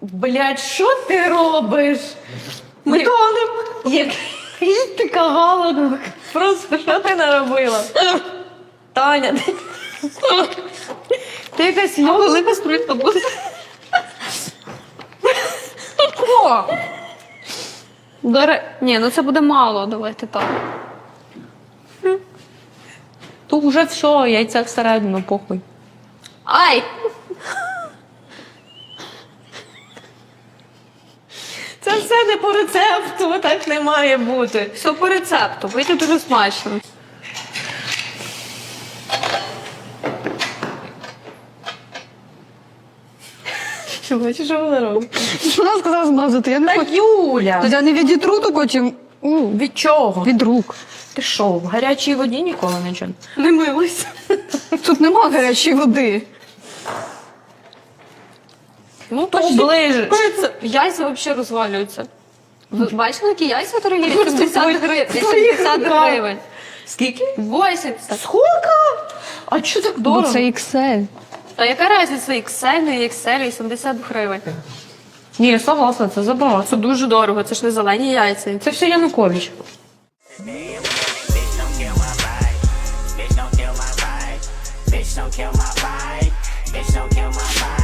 Блядь, що ти робиш? Ми тонем. Який ти кагалок. Просто що ти наробила? Таня, ти, ти якась велика спритка буде. О! Доре... Ні, ну це буде мало, давайте так. Тут вже все, яйця всередину, похуй. Ай! Це все не по рецепту, так не має бути. Все по рецепту, вийде дуже смачно. Що бачиш, що вона робить? Вона сказала змазати, я не Так, хочу. Юля! Я не відітру тако, чи ну, Від чого? від рук. Ти що, в гарячій воді ніколи не чим? Не мились. Тут нема гарячої води. Ну, Почти яйця взагалі розвалюються. Ви бачили, які яйця торгівлі? 80 гривень. 70 гривень. Скільки? 80. Сколько? А що так Бо дорого? це XL. А яка різниця XL, не XL, 80 гривень. Ні, согласна, це забагато. Це дуже дорого, це ж не зелені яйця. Це все Янукович. Bitch, don't kill my vibe. Bitch, don't kill my vibe.